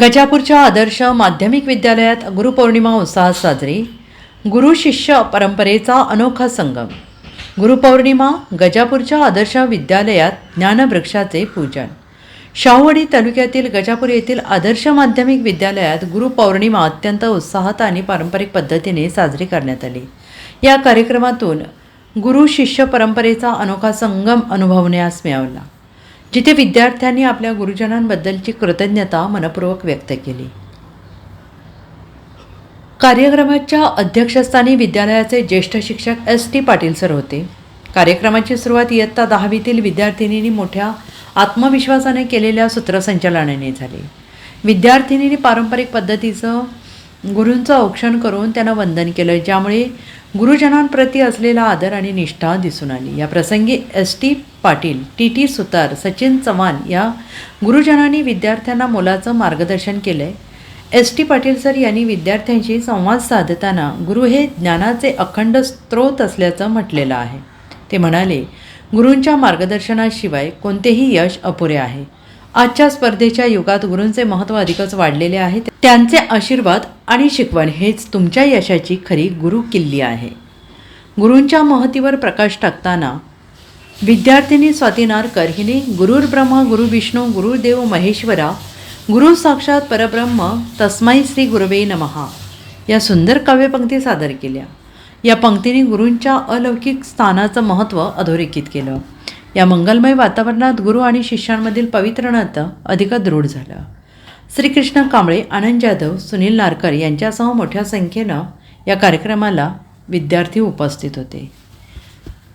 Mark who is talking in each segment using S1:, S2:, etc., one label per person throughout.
S1: गजापूरच्या आदर्श माध्यमिक विद्यालयात गुरुपौर्णिमा उत्साहात साजरी गुरु शिष्य परंपरेचा अनोखा संगम. गुरुपौर्णिमा गजापूरच्या आदर्श विद्यालयात ज्ञानवृक्षाचे पूजन. शाहूवाडी तालुक्यातील गजापूर येथील आदर्श माध्यमिक विद्यालयात गुरुपौर्णिमा अत्यंत उत्साहात आणि पारंपरिक पद्धतीने साजरी करण्यात आली. या कार्यक्रमातून गुरु शिष्य परंपरेचा अनोखा संगम अनुभवण्यास मिळवला जिथे विद्यार्थ्यांनी आपल्या गुरुजनांबद्दलची कृतज्ञता मनपूर्वक व्यक्त केली. कार्यक्रमाच्या अध्यक्षस्थानी विद्यालयाचे ज्येष्ठ शिक्षक एस टी पाटील सर होते. कार्यक्रमाची सुरुवात इयत्ता दहावीतील विद्यार्थिनींनी मोठ्या आत्मविश्वासाने केलेल्या सूत्रसंचालनाने झाली. विद्यार्थिनींनी पारंपरिक पद्धतीचं गुरूंचं औक्षण करून त्यांना वंदन केलं ज्यामुळे गुरुजनांप्रती असलेला आदर आणि निष्ठा दिसून आली. या प्रसंगी S T Patil T T Sutar Sachin Chavan या गुरुजनांनी विद्यार्थ्यांना मोलाचं मार्गदर्शन केलंय. एस टी पाटील सर यांनी विद्यार्थ्यांशी संवाद साधताना गुरु हे ज्ञानाचे अखंड स्रोत असल्याचं म्हटलेलं आहे. ते म्हणाले गुरूंच्या मार्गदर्शनाशिवाय कोणतेही यश अपुरे आहे. आजच्या स्पर्धेच्या युगात गुरूंचे महत्त्व अधिकच वाढलेले आहे. त्यांचे आशीर्वाद आणि शिकवण हेच तुमच्या यशाची खरी गुरु किल्ली आहे. गुरूंच्या महतीवर प्रकाश टाकताना विद्यार्थिनी स्वाती नारकर हिने गुरुर ब्रह्मा गुरु विष्णू गुरुदेव महेश्वरा गुरु साक्षात परब्रह्म तस्माई श्री गुरवे नमहा या सुंदर काव्यपंक्ती सादर केल्या. या पंक्तीने गुरूंच्या अलौकिक स्थानाचं महत्त्व अधोरेखित केलं. या मंगलमय वातावरणात गुरु आणि शिष्यांमधील पवित्र नातं अधिक दृढ झालं. श्रीकृष्ण कांबळे आनंद जाधव सुनील नारकर यांच्यासह मोठ्या संख्येनं या कार्यक्रमाला विद्यार्थी उपस्थित होते.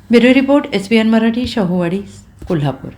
S1: Bureau report S B N Marathi Shahuwadi Kolhapur.